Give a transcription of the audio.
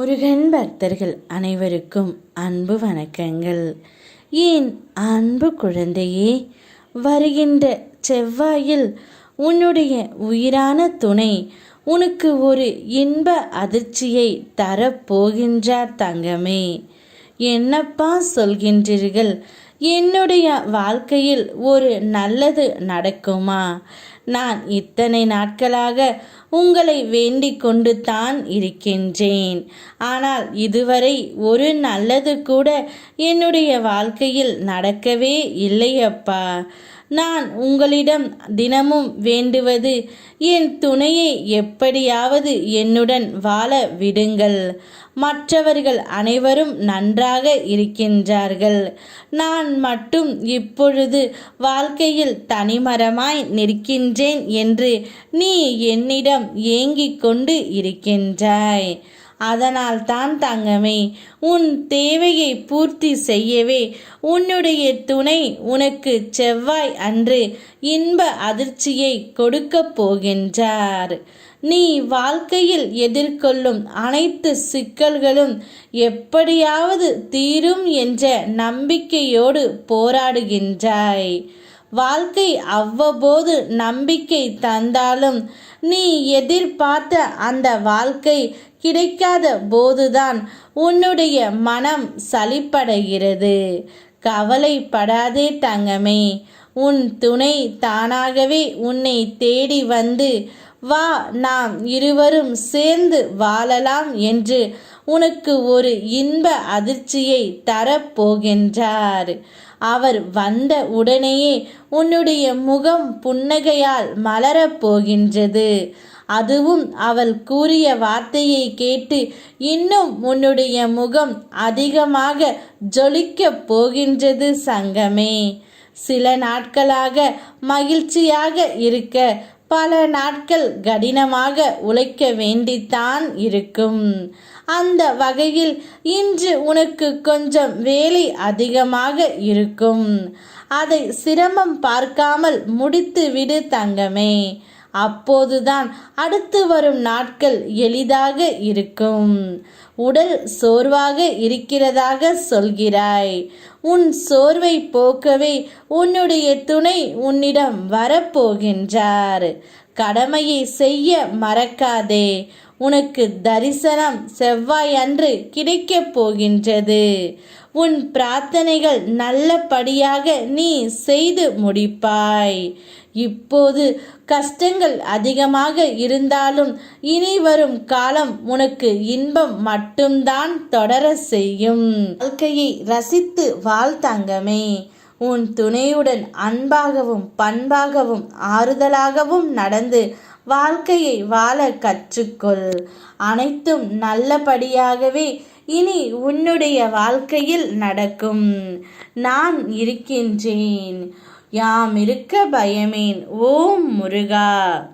முருகன் பக்தர்கள் அனைவருக்கும் அன்பு வணக்கங்கள். ஏன் அன்பு குழந்தையே வருகின்ற செவ்வாயில் உன்னுடைய உயிரான துணை உனக்கு ஒரு இன்ப அதிர்ச்சியை தரப்போகின்றார் தங்கமே. என்னப்பா சொல்கின்றீர்கள்? என்னுடைய வாழ்க்கையில் ஒரு நல்லது நடக்குமா? நான் இத்தனை நாட்களாக உங்களை வேண்டிக் கொண்டு தான் இருக்கின்றேன். ஆனால் இதுவரை ஒரு நல்லது கூட என்னுடைய வாழ்க்கையில் நடக்கவே இல்லையப்பா. நான் உங்களிடம் தினமும் வேண்டுவது என் துணையை எப்படியாவது என்னுடன் வாழ விடுங்கள். மற்றவர்கள் அனைவரும் நன்றாக இருக்கின்றார்கள். நான் மட்டும் இப்பொழுது வாழ்க்கையில் தனிமரமாய் நிற்கின்றேன் என்று நீ என்னிடம் ஏங்கிக் கொண்டு இருக்கின்றாய். அதனால் தான் தங்கமே உன் தேவையை பூர்த்தி செய்யவே உன்னுடைய துணை உனக்கு செவ்வாய் அன்று இன்ப அதிர்ச்சியை கொடுக்கப் போகின்றார். நீ வாழ்க்கையில் எதிர்கொள்ளும் அனைத்து சிக்கல்களும் எப்படியாவது தீரும் என்ற நம்பிக்கையோடு போராடுகின்றாய். வாழ்க்கை அவ்வப்போது நம்பிக்கை தந்தாலும் நீ எதிர்பார்த்த அந்த வாழ்க்கை கிடைக்காத போதுதான் உன்னுடைய மனம் சலிப்படைகிறது. கவலைப்படாதே தங்கமே உன் துணை தானாகவே உன்னை தேடி வந்து வா நாம் இருவரும் சேர்ந்து வாழலாம் என்று உனக்கு ஒரு இன்ப அதிர்ச்சியை தரப்போகின்றார். அவர் வந்த உடனேயே உன்னுடைய முகம் புன்னகையால் மலரப் போகின்றது அதுவும் அவள் கூறிய வார்த்தையை கேட்டு இன்னும் உன்னுடைய முகம் அதிகமாக ஜொலிக்கப் போகின்றது சங்கமே. சில நாட்களாக மகிழ்ச்சியாக இருக்க பல நாட்கள் கடினமாக உழைக்க வேண்டித்தான் இருக்கும். அந்த வகையில் இன்று உனக்கு கொஞ்சம் வேலை அதிகமாக இருக்கும். அதை சிரமம் பார்க்காமல் முடித்து விடு தங்கமே. அப்போதுதான் அடுத்து வரும் நாட்கள் எளிதாக இருக்கும். உடல் சோர்வாக இருக்கிறதாக சொல்கிறாய். உன் சோர்வை போக்கவே உன்னுடைய துணை உன்னிடம் வரப்போகின்றார். கடமையை செய்ய மறக்காதே. உனக்கு தரிசனம் செவ்வாய் அன்று கிடைக்கப் போகின்றது. உன் பிரார்த்தனைகள் நல்லபடியாக நீ செய்து முடிப்பாய். இப்போது கஷ்டங்கள் அதிகமாக இருந்தாலும் இனி வரும் காலம் உனக்கு இன்பம் மட்டும்தான் தொடர செய்யும். வாழ்க்கையை ரசித்து வாழ்த்தங்கமே உன் துணையுடன் அன்பாகவும் பண்பாகவும் ஆறுதலாகவும் நடந்து வாழ்க்கையை வாழ கற்றுக்கொள். அனைத்தும் நல்லபடியாகவே இனி உன்னுடைய வாழ்க்கையில் நடக்கும். நான் இருக்கின்றேன். யாம் இருக்க பயமேன். ஓம் முருகா.